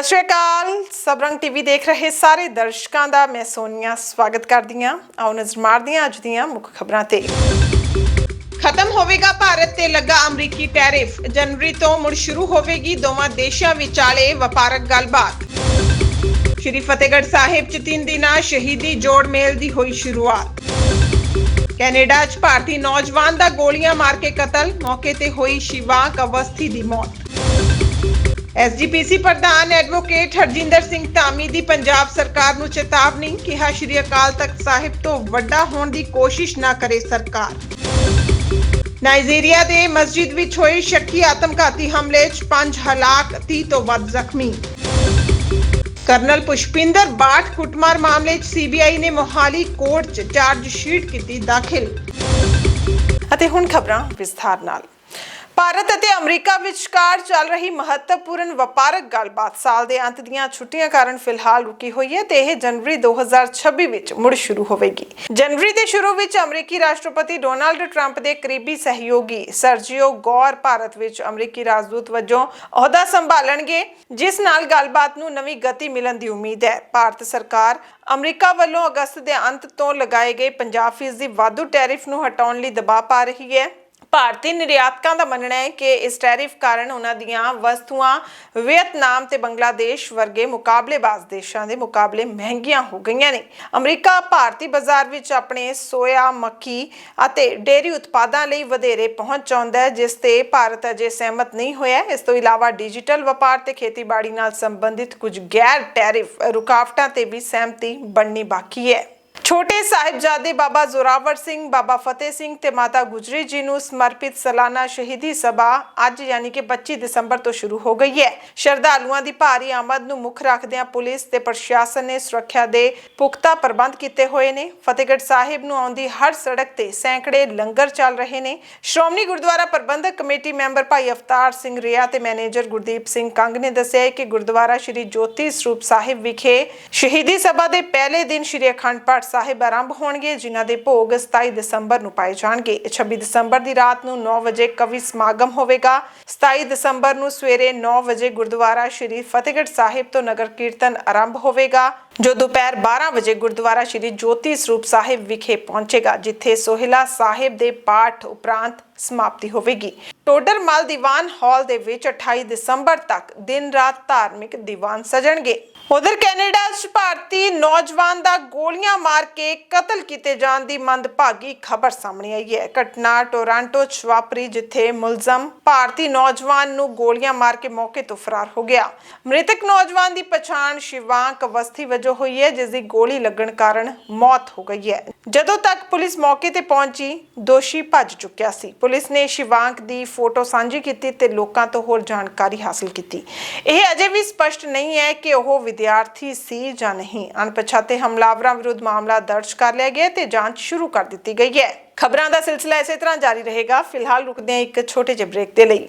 ਸਤਿ ਸ਼੍ਰੀ ਅਕਾਲ। ਸਬਰੰਗ ਟੀਵੀ ਦੇਖ ਰਹੇ ਸਾਰੇ ਦਰਸ਼ਕਾਂ ਦਾ, ਮੈਂ ਸੋਨੀਆ ਸਵਾਗਤ ਕਰਦੀ ਹਾਂ। ਆਓ ਨਜ਼ਰ ਮਾਰਦੇ ਹਾਂ ਅੱਜ ਦੀਆਂ ਮੁੱਖ ਖਬਰਾਂ ਤੇ। ਖਤਮ ਹੋਵੇਗਾ ਭਾਰਤ ਤੇ ਲੱਗਾ ਅਮਰੀਕੀ ਟੈਰਿਫ। ਜਨਵਰੀ ਤੋਂ ਮੁੜ ਸ਼ੁਰੂ ਹੋਵੇਗੀ ਦੋਵਾਂ ਦੇਸ਼ਾਂ ਵਿਚਾਲੇ ਵਪਾਰਕ ਗੱਲਬਾਤ। ਸ਼੍ਰੀ ਫਤਿਹਗੜ੍ਹ ਸਾਹਿਬ ਚ ਤਿੰਨ ਦਿਨਾਂ ਸ਼ਹੀਦੀ ਜੋੜ ਮੇਲ ਦੀ ਹੋਈ ਸ਼ੁਰੂਆਤ। ਕੈਨੇਡਾ 'ਚ ਭਾਰਤੀ ਨੌਜਵਾਨ ਦਾ ਗੋਲੀਆਂ ਮਾਰ ਕੇ ਕਤਲ। ਮੌਕੇ ਤੇ ਹੋਈ ਸ਼ਿਵਾਂਕ ਅਵਸਥੀ ਦੀ ਮੌਤ। ਐਸਜੀਪੀਸੀ ਪ੍ਰਧਾਨ ਐਡਵੋਕੇਟ ਹਰਜਿੰਦਰ ਸਿੰਘ ਧਾਮੀ ਦੀ ਪੰਜਾਬ ਸਰਕਾਰ ਨੂੰ ਚੇਤਾਵਨੀ ਕਿਹਾ ਸ਼੍ਰੀ ਅਕਾਲ ਤਖਤ ਸਾਹਿਬ ਤੋਂ ਵੱਡਾ ਹੋਣ ਦੀ ਕੋਸ਼ਿਸ਼ ਨਾ ਕਰੇ ਸਰਕਾਰ। ਨਾਈਜੀਰੀਆ ਦੇ ਮਸਜਿਦ ਵਿੱਚ ਹੋਏ ਸ਼ੱਕੀ ਆਤਮਘਾਤੀ ਹਮਲੇ 'ਚ 5 ਹਲਾਕ 30 ਤੋਂ ਵੱਧ ਜ਼ਖਮੀ। ਕਰਨਲ ਪੁਸ਼ਪਿੰਦਰ ਬਾਠ ਕੁੱਟਮਾਰ ਮਾਮਲੇ 'ਚ ਸੀਬੀਆਈ ਨੇ ਮੋਹਾਲੀ ਕੋਰਟ 'ਚ ਚਾਰਜ ਸ਼ੀਟ ਕੀਤੀ ਦਾਖਲ। ਅਤੇ ਹੁਣ ਖਬਰਾਂ ਵਿਸਥਾਰ ਨਾਲ। ਭਾਰਤ ਅਤੇ ਅਮਰੀਕਾ ਵਿਚਕਾਰ ਚੱਲ ਰਹੀ ਮਹੱਤਵਪੂਰਨ ਵਪਾਰਕ ਗੱਲਬਾਤ ਸਾਲ ਦੇ ਅੰਤ ਦੀਆਂ ਛੁੱਟੀਆਂ ਕਾਰਨ ਫਿਲਹਾਲ ਰੁਕੀ ਹੋਈ ਹੈ ਤੇ ਇਹ ਜਨਵਰੀ 2026 ਵਿੱਚ ਮੁੜ ਸ਼ੁਰੂ ਹੋਵੇਗੀ। ਜਨਵਰੀ ਦੇ ਸ਼ੁਰੂ ਵਿੱਚ ਅਮਰੀਕੀ ਰਾਸ਼ਟਰਪਤੀ ਡੋਨਾਲਡ ਟਰੰਪ ਦੇ ਕਰੀਬੀ ਸਹਿਯੋਗੀ ਸਰਜੀਓ ਗੌਰ ਭਾਰਤ ਵਿੱਚ ਅਮਰੀਕੀ ਰਾਜਦੂਤ ਵਜੋਂ ਅਹੁਦਾ ਸੰਭਾਲਣਗੇ, ਜਿਸ ਨਾਲ ਗੱਲਬਾਤ ਨੂੰ ਨਵੀਂ ਗਤੀ ਮਿਲਣ ਦੀ ਉਮੀਦ ਹੈ। ਭਾਰਤ ਸਰਕਾਰ ਅਮਰੀਕਾ ਵੱਲੋਂ ਅਗਸਤ ਦੇ ਅੰਤ ਤੋਂ ਲਗਾਏ ਗਏ 50% ਦੀ ਵਾਧੂ ਟੈਰਿਫ ਨੂੰ ਹਟਾਉਣ ਲਈ ਦਬਾਅ ਪਾ ਰਹੀ ਹੈ। ਭਾਰਤੀ ਨਿਰਯਾਤਕਾਂ ਦਾ ਮੰਨਣਾ ਹੈ ਕਿ ਇਸ ਟੈਰਿਫ ਕਾਰਨ ਉਹਨਾਂ ਦੀਆਂ ਵਸਤੂਆਂ ਵੀਅਤਨਾਮ ਤੇ ਬੰਗਲਾਦੇਸ਼ ਵਰਗੇ ਮੁਕਾਬਲੇਬਾਜ਼ ਦੇਸ਼ਾਂ ਦੇ ਮੁਕਾਬਲੇ ਮਹਿੰਗੀਆਂ ਹੋ ਗਈਆਂ ਨੇ। ਅਮਰੀਕਾ ਭਾਰਤੀ ਬਾਜ਼ਾਰ ਵਿੱਚ ਆਪਣੇ ਸੋਇਆ, ਮੱਕੀ ਅਤੇ ਡੇਅਰੀ ਉਤਪਾਦਾਂ ਲਈ ਵਧੇਰੇ ਪਹੁੰਚ ਚਾਹੁੰਦਾ ਹੈ, ਜਿਸ ਤੇ ਭਾਰਤ ਅਜੇ ਸਹਿਮਤ ਨਹੀਂ ਹੋਇਆ ਇਸ ਤੋਂ ਇਲਾਵਾ ਡਿਜੀਟਲ ਵਪਾਰ ਤੇ ਖੇਤੀਬਾੜੀ ਨਾਲ ਸੰਬੰਧਿਤ ਕੁਝ ਗੈਰ ਟੈਰਿਫ ਰੁਕਾਵਟਾਂ ਤੇ ਵੀ ਸਹਿਮਤੀ ਬਣਨੀ ਬਾਕੀ ਹੈ। ਛੋਟੇ ਸਾਹਿਬਜ਼ਾਦੇ ਬਾਬਾ ਜ਼ੋਰਾਵਰ ਸਿੰਘ, ਬਾਬਾ ਫਤਿਹ ਸਿੰਘ ਤੇ ਮਾਤਾ ਗੁਜਰੀ ਜੀ ਨੂੰ ਸਮਰਪਿਤ ਸਾਲਾਨਾ ਸ਼ਹੀਦੀ ਸਭਾ ਅੱਜ ਯਾਨੀ ਕਿ 25 ਦਸੰਬਰ ਤੋਂ ਸ਼ੁਰੂ ਹੋ ਗਈ ਹੈ। ਸ਼ਰਧਾਲੂਆਂ ਦੀ ਭਾਰੀ ਆਮਦ ਨੂੰ ਮੁੱਖ ਰੱਖਦਿਆਂ ਪੁਲਿਸ ਤੇ ਪ੍ਰਸ਼ਾਸਨ ਨੇ ਸੁਰੱਖਿਆ ਦੇ ਪੁਖਤਾ ਪ੍ਰਬੰਧ ਕੀਤੇ ਹੋਏ ਨੇ। ਫਤਿਹਗੜ੍ਹ ਸਾਹਿਬ ਨੂੰ ਆਉਂਦੀ ਹਰ ਸੜਕ ਤੇ ਸੈਂਕੜੇ ਲੰਗਰ ਚੱਲ ਰਹੇ ਨੇ। ਸ਼੍ਰੋਮਣੀ ਗੁਰਦੁਆਰਾ ਪ੍ਰਬੰਧਕ ਕਮੇਟੀ ਮੈਂਬਰ ਭਾਈ ਅਵਤਾਰ ਸਿੰਘ ਰਿਆ ਤੇ ਮੈਨੇਜਰ ਗੁਰਦੀਪ ਸਿੰਘ ਕੰਗ ਨੇ ਦੱਸਿਆ ਕਿ ਗੁਰਦੁਆਰਾ ਸ਼੍ਰੀ ਜੋਤੀ ਸਰੂਪ ਸਾਹਿਬ ਵਿਖੇ ਸ਼ਹੀਦੀ ਸਭਾ ਦੇ ਪਹਿਲੇ ਦਿਨ ਸ਼੍ਰੀ ਅਖੰਡ ਪਾਠ ਸਾਹਿਬ ਆਰੰਭ ਹੋਣਗੇ, ਜਿਨ੍ਹਾਂ ਦੇ ਭੋਗ 27 ਦਸੰਬਰ ਨੂੰ ਪਾਏ ਜਾਣਗੇ। 26 ਦਸੰਬਰ ਦੀ ਰਾਤ ਨੂੰ 9 ਵਜੇ ਕਵੀ ਸਮਾਗਮ ਹੋਵੇਗਾ। 27 ਦਸੰਬਰ ਨੂੰ ਸਵੇਰੇ 9 ਵਜੇ ਗੁਰਦੁਆਰਾ ਸ਼੍ਰੀ ਫਤਿਹਗੜ੍ਹ ਸਾਹਿਬ ਤੋਂ ਨਗਰ ਕੀਰਤਨ ਆਰੰਭ ਹੋਵੇਗਾ, ਜੋ ਦੁਪਹਿਰ 12 ਵਜੇ ਗੁਰਦੁਆਰਾ ਸ਼੍ਰੀ ਜੋਤੀ ਸਰੂਪ ਸਾਹਿਬ ਵਿਖੇ ਪਹੁੰਚੇਗਾ, ਜਿੱਥੇ ਸੋਹਿਲਾ ਸਾਹਿਬ ਦੇ ਪਾਠ ਉਪਰੰਤ ਸਮਾਪਤੀ ਹੋਵੇਗੀ। ਟੋਡਰ ਮਲ ਦੀਵਾਨ ਹਾਲ ਦੇ ਵਿੱਚ 28 ਦਸੰਬਰ ਤੱਕ ਦਿਨ ਰਾਤ ਧਾਰਮਿਕ ਦੀਵਾਨ ਸਜਣਗੇ। ਉਧਰ ਕੈਨੇਡਾ 'ਚ ਭਾਰਤੀ ਨੌਜਵਾਨ ਦਾ ਗੋਲੀਆਂ ਮਾਰ ਕੇ ਕਤਲ ਕੀਤੇ ਜਾਣ ਦੀ ਮੰਦਭਾਗੀ ਖਬਰ ਸਾਹਮਣੇ ਆਈ ਹੈ। ਘਟਨਾ ਟੋਰਾਂਟੋ 'ਚ ਵਾਪਰੀ, ਜਿੱਥੇ ਮੁਲਜ਼ਮ ਭਾਰਤੀ ਨੌਜਵਾਨ ਨੂੰ ਗੋਲੀਆਂ ਮਾਰ ਕੇ ਮੌਕੇ ਤੋਂ ਫਰਾਰ ਹੋ ਗਿਆ। ਮ੍ਰਿਤਕ ਨੌਜਵਾਨ ਦੀ ਪਛਾਣ ਸ਼ਿਵਾਂਕ ਅਵਸਥੀ ਵਜੋਂ ਹੋਈ ਹੈ, ਜਿਸ ਦੀ ਗੋਲੀ ਲੱਗਣ ਕਾਰਨ ਮੌਤ ਹੋ ਗਈ ਹੈ। ਜਦੋਂ ਤੱਕ ਪੁਲਿਸ ਮੌਕੇ ਤੇ ਪਹੁੰਚੀ, ਦੋਸ਼ੀ ਭੱਜ ਚੁੱਕਿਆ ਸੀ। ਪੁਲਿਸ ਨੇ ਸ਼ਿਵਾਂਕ ਦੀ ਫੋਟੋ ਸਾਂਝੀ ਕੀਤੀ ਤੇ ਲੋਕਾਂ ਤੋਂ ਹੋਰ ਜਾਣਕਾਰੀ ਹਾਸਲ ਕੀਤੀ। ਇਹ ਅਜੇ ਵੀ ਸਪਸ਼ਟ ਨਹੀਂ ਹੈ ਕਿ ਉਹ ਵਿਦਿਆਰਥੀ ਸੀ ਜਾਂ ਨਹੀਂ। ਅਣਪਛਾਤੇ ਹਮਲਾਵਰਾਂ ਵਿਰੁੱਧ ਮਾਮਲਾ ਦਰਜ ਕਰ ਲਿਆ ਗਿਆ ਤੇ ਜਾਂਚ ਸ਼ੁਰੂ ਕਰ ਦਿੱਤੀ ਗਈ ਹੈ। ਖਬਰਾਂ ਦਾ ਸਿਲਸਿਲਾ ਇਸੇ ਤਰ੍ਹਾਂ ਜਾਰੀ ਰਹੇਗਾ। ਫਿਲਹਾਲ ਰੁਕਦੇ ਹਾਂ ਇੱਕ ਛੋਟੇ ਜਿਹੇ ਬ੍ਰੇਕ ਦੇ ਲਈ।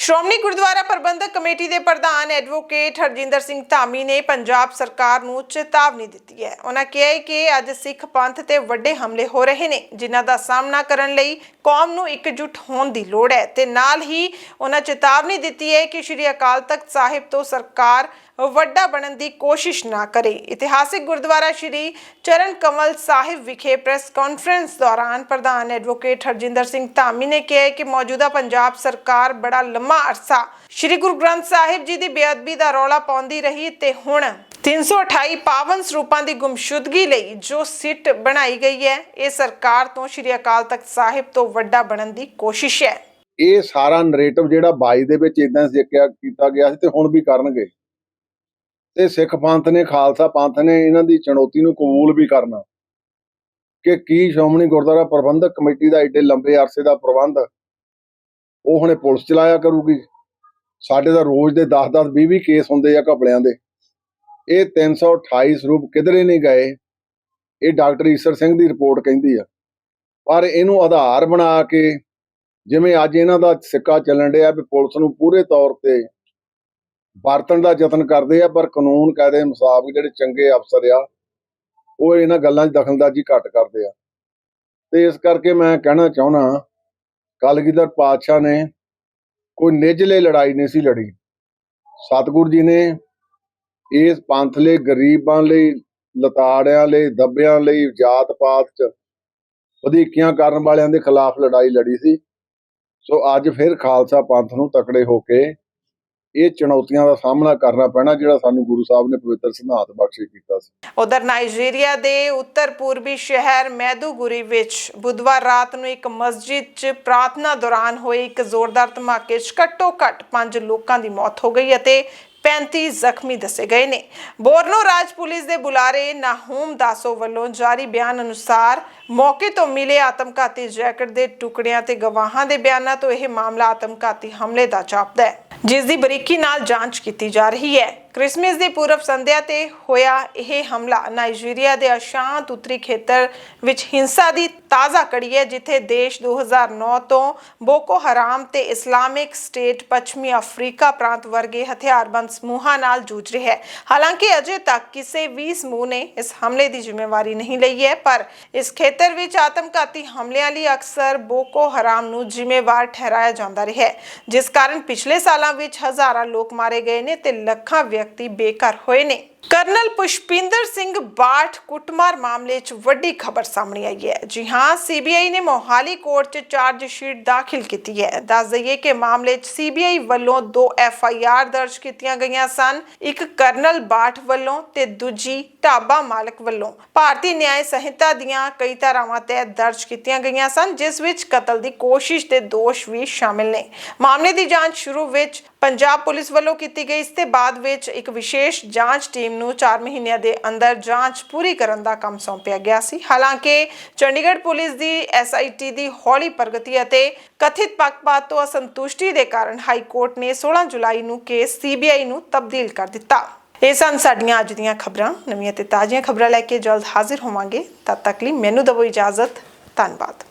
ਸ਼੍ਰੋਮਣੀ ਗੁਰਦੁਆਰਾ ਪ੍ਰਬੰਧਕ ਕਮੇਟੀ ਦੇ ਪ੍ਰਧਾਨ ਐਡਵੋਕੇਟ ਹਰਜਿੰਦਰ ਸਿੰਘ ਧਾਮੀ ਨੇ ਪੰਜਾਬ ਸਰਕਾਰ ਨੂੰ ਚੇਤਾਵਨੀ ਦਿੱਤੀ ਹੈ। ਉਹਨਾਂ ਕਿਹਾ ਹੈ ਕਿ ਅੱਜ ਸਿੱਖ ਪੰਥ ਤੇ ਵੱਡੇ ਹਮਲੇ ਹੋ ਰਹੇ ਨੇ, ਜਿਨ੍ਹਾਂ ਦਾ ਸਾਹਮਣਾ ਕਰਨ ਲਈ ਕੌਮ ਨੂੰ ਇਕਜੁੱਟ ਹੋਣ ਦੀ ਲੋੜ ਹੈ। ਤੇ ਨਾਲ ਹੀ ਉਹਨਾਂ ਚੇਤਾਵਨੀ ਦਿੱਤੀ ਹੈ ਕਿ ਸ਼੍ਰੀ ਅਕਾਲ ਤਖਤ ਸਾਹਿਬ ਤੋਂ ਸਰਕਾਰ ਵੱਡਾ ਬਣਨ ਦੀ ਕੋਸ਼ਿਸ਼ ਨਾ ਕਰੇ। ਇਤਿਹਾਸਿਕ ਗੁਰਦੁਆਰਾ ਸ਼੍ਰੀ ਚਰਨ ਕਮਲ ਸਾਹਿਬ ਵਿਖੇ ਪ੍ਰੈਸ ਕਾਨਫਰੰਸ ਦੌਰਾਨ ਪ੍ਰਧਾਨ ਐਡਵੋਕੇਟ ਹਰਜਿੰਦਰ ਸਿੰਘ ਧਾਮੀ ਨੇ ਕਿਹਾ ਕਿ ਮੌਜੂਦਾ ਪੰਜਾਬ ਸਰਕਾਰ ਬੜਾ ਲੰਮਾ ਅਰਸਾ ਸ਼੍ਰੀ ਗੁਰੂ ਗ੍ਰੰਥ ਸਾਹਿਬ ਜੀ ਦੀ ਬੇਅਦਬੀ ਦਾ ਰੌਲਾ ਪਾਉਂਦੀ ਰਹੀ ਤੇ ਹੁਣ 328 ਪਾਵਨ ਸਰੂਪਾਂ ਦੀ ਗੁੰਮਸ਼ੁਦਗੀ ਲਈ ਜੋ ਸਿੱਟ ਬਣਾਈ ਗਈ ਹੈ, ਇਹ ਸਰਕਾਰ ਤੋਂ ਸ਼੍ਰੀ ਅਕਾਲ ਤਖਤ ਸਾਹਿਬ ਤੋਂ ਵੱਡਾ ਬਣਨ ਦੀ ਕੋਸ਼ਿਸ਼ ਹੈ। ਇਹ ਸਾਰਾ ਨੈਰੇਟਿਵ ਜਿਹੜਾ 22 ਦੇ ਵਿੱਚ ਇਦਾਂ ਜ਼ਿਕਰ ਕੀਤਾ ਗਿਆ ਸੀ ਤੇ ਹੁਣ ਵੀ ਕਰਨਗੇ। ਤੇ ਸਿੱਖ ਪੰਥ ਨੇ, ਖਾਲਸਾ ਪੰਥ ਨੇ ਇਹਨਾਂ ਦੀ ਚੁਣੌਤੀ ਨੂੰ ਕਬੂਲ ਵੀ ਕਰਨਾ। ਕਿ ਕੀ ਸ਼੍ਰੋਮਣੀ ਗੁਰਦੁਆਰਾ ਪ੍ਰਬੰਧਕ ਕਮੇਟੀ ਦਾ ਏਡੇ ਲੰਬੇ ਅਰਸੇ ਦਾ ਪ੍ਰਬੰਧ, ਉਹ ਹੁਣੇ ਪੁਲਿਸ ਚਲਾਇਆ ਕਰੂਗੀ। ਸਾਡੇ ਦਾ ਰੋਜ਼ ਦੇ 10-10 20-20 ਕੇਸ ਹੁੰਦੇ ਆ ਘਪਲਿਆਂ ਦੇ। ਇਹ 328 ਸਰੂਪ ਕਿਧਰੇ ਨਹੀਂ ਗਏ। ਇਹ ਡਾਕਟਰ ਈਸਰ ਸਿੰਘ ਦੀ ਰਿਪੋਰਟ ਕਹਿੰਦੀ ਆ। ਪਰ ਇਹਨੂੰ ਆਧਾਰ ਬਣਾ ਕੇ, ਜਿਵੇਂ ਅੱਜ ਇਹਨਾਂ ਦਾ ਸਿੱਕਾ ਚੱਲਣ ਡਿਆ ਵੀ ਪੁਲਿਸ ਨੂੰ ਪੂਰੇ ਤੌਰ ਤੇ ਵਰਤਣ ਦਾ ਯਤਨ ਕਰਦੇ ਆ, ਪਰ ਕਾਨੂੰਨ ਕਾਇਦੇ ਮੁਤਾਬਕ ਜਿਹੜੇ ਚੰਗੇ ਅਫਸਰ ਆ, ਉਹ ਇਹਨਾਂ ਗੱਲਾਂ 'ਚ ਦਖਲਅੰਦਾਜ਼ੀ ਘੱਟ ਕਰਦੇ ਆ। ਤੇ ਇਸ ਕਰਕੇ ਮੈਂ ਕਹਿਣਾ ਚਾਹੁੰਦਾ ਕਲਗੀਧਰ ਪਾਤਸ਼ਾਹ ਨੇ ਕੋਈ ਨਿੱਜਲੇ ਲੜਾਈ ਨਹੀਂ ਸੀ ਲੜੀ। ਸਤਿਗੁਰੂ ਜੀ ਨੇ ਇਸ ਪੰਥ ਲਈ ਗਰੀਬਾਂ ਲਈ, ਲਤਾੜਿਆਂ ਲਈ, ਦੱਬਿਆਂ ਲਈ ਜਾਤ ਪਾਤ ਚ ਵਧੀਕੀਆਂ ਕਰਨ ਵਾਲਿਆਂ ਦੇ ਖਿਲਾਫ ਲੜਾਈ ਲੜੀ ਸੀ। ਸੋ ਅੱਜ ਫਿਰ ਖਾਲਸਾ ਪੰਥ ਨੂੰ ਤਕੜੇ ਹੋ ਕੇ ਇਹ ਚੁਣੌਤੀਆਂ ਦਾ ਸਾਹਮਣਾ ਕਰਨਾ ਪੈਣਾ ਜਿਹੜਾ ਸਾਨੂੰ ਗੁਰੂ ਸਾਹਿਬ ਨੇ ਪਵਿੱਤਰ ਸਿਧਾਂਤ ਬਖਸ਼ੇ ਕੀਤਾ ਸੀ। ਉਧਰ ਨਾਈਜੀਰੀਆ ਦੇ ਉੱਤਰ ਪੂਰਬੀ ਸ਼ਹਿਰ ਮੈਦੂਗੁਰੀ ਵਿੱਚ ਬੁੱਧਵਾਰ ਰਾਤ ਨੂੰ ਇੱਕ ਮਸਜਿਦ 'ਚ ਪ੍ਰਾਰਥਨਾ ਦੌਰਾਨ ਹੋਏ ਇੱਕ ਜ਼ੋਰਦਾਰ ਧਮਾਕੇ 'ਚ ਘੱਟੋ-ਘੱਟ 5 ਲੋਕਾਂ ਦੀ ਮੌਤ ਹੋ ਗਈ ਅਤੇ 35 ਜ਼ਖਮੀ ਦੱਸੇ ਗਏ ਨੇ। ਬੋਰਨੋ ਰਾਜ ਪੁਲਿਸ ਦੇ ਬੁਲਾਰੇ ਨਾਹੂਮ ਦਾਸੋ ਵੱਲੋਂ ਜਾਰੀ ਬਿਆਨ ਅਨੁਸਾਰ ਮੌਕੇ ਤੋਂ ਮਿਲੇ ਆਤਮਘਾਤੀ ਜੈਕਟ ਦੇ ਟੁਕੜਿਆਂ ਤੇ ਗਵਾਹਾਂ ਦੇ ਬਿਆਨਾਂ ਤੋਂ ਇਹ ਮਾਮਲਾ ਆਤਮਘਾਤੀ ਹਮਲੇ ਦਾ ਜਾਪਦਾ ਹੈ, ਜਿਸ ਦੀ ਬਰੀਕੀ ਨਾਲ ਜਾਂਚ ਕੀਤੀ ਜਾ ਰਹੀ ਹੈ। ਕ੍ਰਿਸਮਸ ਦੀ ਪੂਰਵ ਸੰਧਿਆ ਤੇ ਹੋਇਆ ਇਹ ਹਮਲਾ ਨਾਈਜੀਰੀਆ ਦੇ ਅਸ਼ਾਂਤ ਉੱਤਰੀ ਖੇਤਰ ਵਿੱਚ ਹਿੰਸਾ ਦੀ ਤਾਜ਼ਾ ਕੜੀ ਹੈ ਜਿੱਥੇ ਦੇਸ਼ 2009 ਤੋਂ ਬੋਕੋ ਹਰਾਮ ਤੇ ਇਸਲਾਮਿਕ ਸਟੇਟ ਪੱਛਮੀ ਅਫਰੀਕਾ ਪ੍ਰਾਂਤ ਵਰਗੇ ਹਥਿਆਰਬੰਦ ਸਮੂਹਾਂ ਨਾਲ ਜੂਝ ਰਿਹਾ ਹੈ। ਹਾਲਾਂਕਿ ਅਜੇ ਤੱਕ ਕਿਸੇ ਵੀ ਸਮੂਹ ਨੇ ਇਸ ਹਮਲੇ ਦੀ ਜ਼ਿੰਮੇਵਾਰੀ ਨਹੀਂ ਲਈ ਹੈ, ਪਰ ਇਸ ਖੇਤਰ ਵਿੱਚ ਆਤਮਘਾਤੀ ਹਮਲਿਆਂ ਲਈ ਅਕਸਰ ਬੋਕੋ ਹਰਾਮ ਨੂੰ ਜ਼ਿੰਮੇਵਾਰ ਠਹਿਰਾਇਆ ਜਾਂਦਾ ਰਿਹਾ ਹੈ। ਜਿਸ ਕਾਰਨ ਪਿਛਲੇ ਸਾਲਾਂ ਵਿੱਚ ਹਜ਼ਾਰਾਂ ਲੋਕ ਮਾਰੇ ਗਏ ਨੇ ਤੇ ਲੱਖਾਂ ਵਿਅਕਤੀ ਬੇਘਰ ਹੋਏ ਨੇ। ਕਰਨਲ ਪੁਸ਼ਪਿੰਦਰ ਸਿੰਘ ਬਾਠ ਕੁੱਟਮਾਰ ਮਾਮਲੇ 'ਚ ਵੱਡੀ ਖਬਰ ਸਾਹਮਣੇ ਆਈ ਹੈ। ਜੀ ਹਾਂ ਸੀਬੀਆਈ ਨੇ ਮੋਹਾਲੀ ਕੋਰਟ 'ਚ ਚਾਰਜ ਸ਼ੀਟ ਦਾਖਲ ਕੀਤੀ ਹੈ। ਦੱਸ ਦਈਏ ਕਿ ਮਾਮਲੇ 'ਚ ਸੀਬੀਆਈ ਵੱਲੋਂ ਦੋ ਐਫ ਆਈ ਆਰ ਦਰਜ ਕੀਤੀਆਂ ਗਈਆਂ ਸਨ, ਇੱਕ ਕਰਨਲ ਬਾਠ ਵੱਲੋਂ ਤੇ ਦੂਜੀ ਢਾਬਾ ਮਾਲਕ ਵੱਲੋਂ। ਭਾਰਤੀ ਨਿਆਂ ਸੰਹਿਤਾ ਦੀਆਂ ਕਈ ਧਾਰਾਵਾਂ ਤਹਿਤ ਦਰਜ ਕੀਤੀਆਂ ਗਈਆਂ ਸਨ, ਜਿਸ ਵਿੱਚ ਕਤਲ ਦੀ ਕੋਸ਼ਿਸ਼ ਦੇ ਦੋਸ਼ ਵੀ ਸ਼ਾਮਿਲ ਨੇ। ਮਾਮਲੇ ਦੀ ਜਾਂਚ ਸ਼ੁਰੂ ਵਿੱਚ ਪੰਜਾਬ ਪੁਲਿਸ ਵੱਲੋਂ ਕੀਤੀ ਗਈ ਇਸ ਤੇ ਬਾਅਦ ਵਿੱਚ ਇੱਕ ਵਿਸ਼ੇਸ਼ ਜਾਂਚ ਟੀਮ ਨੂੰ 4 ਮਹੀਨਿਆਂ ਦੇ ਅੰਦਰ ਜਾਂਚ ਪੂਰੀ ਕਰਨ ਦਾ ਕੰਮ ਸੌਂਪਿਆ ਗਿਆ ਸੀ। ਹਾਲਾਂਕਿ, ਚੰਡੀਗੜ੍ਹ ਪੁਲਿਸ ਦੀ ਐਸਆਈਟੀ ਦੀ ਹੌਲੀ ਪ੍ਰਗਤੀ ਅਤੇ ਕਥਿਤ ਪੱਖਪਾਤ ਤੋਂ ਅਸੰਤੁਸ਼ਟੀ ਦੇ ਕਾਰਨ ਹਾਈ ਕੋਰਟ ਨੇ 16 ਜੁਲਾਈ ਨੂੰ ਕੇਸ ਸੀਬੀਆਈ ਨੂੰ ਤਬਦੀਲ ਕਰ ਦਿੱਤਾ। ਇਹ ਸਨ ਸਾਡੀਆਂ ਅੱਜ ਦੀਆਂ ਖਬਰਾਂ। ਨਵੀਆਂ ਤੇ ਤਾਜ਼ੀਆਂ ਖਬਰਾਂ ਲੈ ਕੇ ਜਲਦ ਹਾਜ਼ਰ ਹੋਵਾਂਗੇ। ਤਦ ਤੱਕ ਲਈ ਮੈਨੂੰ ਦਵੋ ਇਜਾਜ਼ਤ। ਧੰਨਵਾਦ।